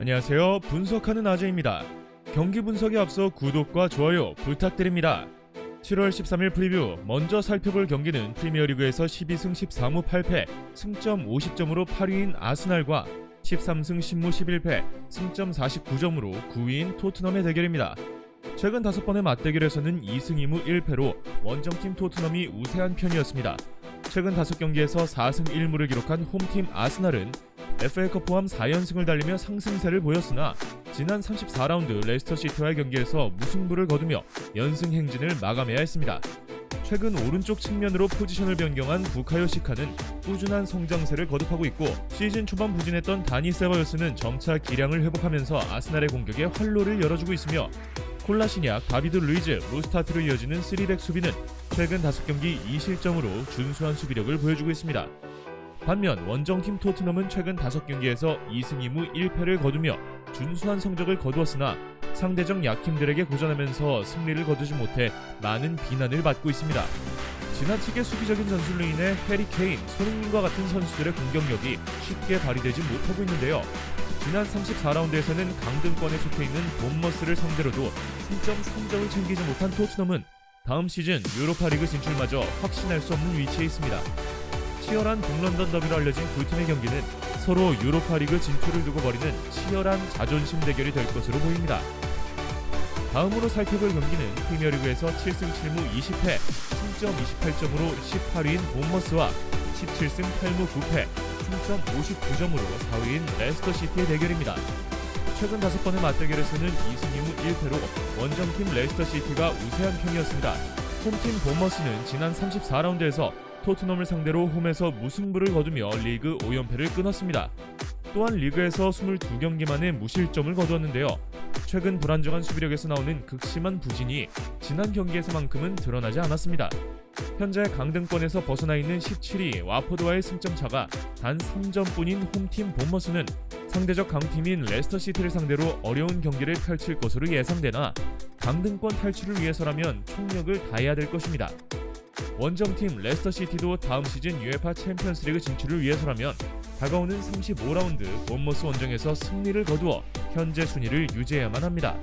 안녕하세요. 분석하는 아재입니다. 경기 분석에 앞서 구독과 좋아요 부탁드립니다. 7월 13일 프리뷰 먼저 살펴볼 경기는 프리미어리그에서 12승 13무 8패 승점 50점으로 8위인 아스날과 13승 10무 11패 승점 49점으로 9위인 토트넘의 대결입니다. 최근 5번의 맞대결에서는 2승 2무 1패로 원정팀 토트넘이 우세한 편이었습니다. 최근 5경기에서 4승 1무를 기록한 홈팀 아스날은 FA컵 포함 4연승을 달리며 상승세를 보였으나 지난 34라운드 레스터 시티와의 경기에서 무승부를 거두며 연승 행진을 마감해야 했습니다. 최근 오른쪽 측면으로 포지션을 변경한 부카요 시카는 꾸준한 성장세를 거듭하고 있고 시즌 초반 부진했던 다니 세바요스는 점차 기량을 회복하면서 아스날의 공격에 활로를 열어주고 있으며 콜라시니악, 다비드 루이즈, 무스타트로 이어지는 3백 수비는 최근 5경기 2실점으로 준수한 수비력을 보여주고 있습니다. 반면 원정팀 토트넘은 최근 5경기에서 2승 2무 1패를 거두며 준수한 성적을 거두었으나 상대적 약팀들에게 고전하면서 승리를 거두지 못해 많은 비난을 받고 있습니다. 지나치게 수비적인 전술로 인해 해리 케인, 손흥민과 같은 선수들의 공격력이 쉽게 발휘되지 못하고 있는데요. 지난 34라운드에서는 강등권에 속해 있는 본머스를 상대로도 승점 3점을 챙기지 못한 토트넘은 다음 시즌 유로파리그 진출마저 확신할 수 없는 위치에 있습니다. 치열한 동런던 더비로 알려진 두 팀의 경기는 서로 유로파리그 진출을 두고 벌이는 치열한 자존심 대결이 될 것으로 보입니다. 다음으로 살펴볼 경기는 프리미어리그에서 7승 7무 20패, 승점 28점으로 18위인 본머스와 17승 8무 9패, 승점 59점으로 4위인 레스터 시티의 대결입니다. 최근 5번의 맞대결에서는 2승 2무 1패로 원정팀 레스터 시티가 우세한 편이었습니다. 홈팀 본머스는 지난 34라운드에서 토트넘을 상대로 홈에서 무승부를 거두며 리그 5연패를 끊었습니다. 또한 리그에서 22경기 만에 무실점을 거두었는데요. 최근 불안정한 수비력에서 나오는 극심한 부진이 지난 경기에서만큼은 드러나지 않았습니다. 현재 강등권에서 벗어나 있는 17위 와포드와의 승점 차가 단 3점뿐인 홈팀 본머스는 상대적 강팀인 레스터 시티를 상대로 어려운 경기를 펼칠 것으로 예상되나 강등권 탈출을 위해서라면 총력을 다해야 될 것입니다. 원정팀 레스터 시티도 다음 시즌 UEFA 챔피언스리그 진출을 위해서라면 다가오는 35라운드 본머스 원정에서 승리를 거두어 현재 순위를 유지해야만 합니다.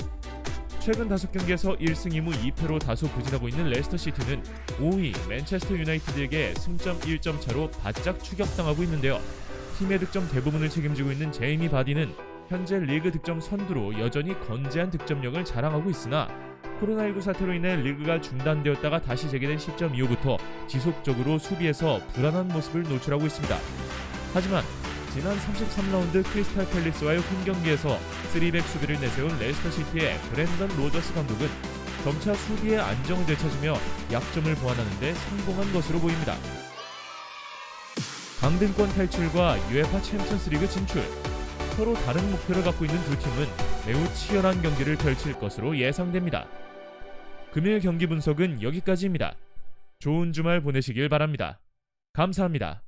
최근 5경기에서 1승 2무 2패로 다소 부진하고 있는 레스터 시티는 5위 맨체스터 유나이티드에게 승점 1점 차로 바짝 추격당하고 있는데요. 팀의 득점 대부분을 책임지고 있는 제이미 바디는 현재 리그 득점 선두로 여전히 건재한 득점력을 자랑하고 있으나 코로나19 사태로 인해 리그가 중단되었다가 다시 재개된 시점 이후부터 지속적으로 수비에서 불안한 모습을 노출하고 있습니다. 하지만 지난 33라운드 크리스탈 팰리스와의 홈 경기에서 3백 수비를 내세운 레스터 시티의 브랜던 로저스 감독은 점차 수비의 안정을 되찾으며 약점을 보완하는 데 성공한 것으로 보입니다. 강등권 탈출과 UEFA 챔피언스리그 진출 서로 다른 목표를 갖고 있는 두 팀은 매우 치열한 경기를 펼칠 것으로 예상됩니다. 금일 경기 분석은 여기까지입니다. 좋은 주말 보내시길 바랍니다. 감사합니다.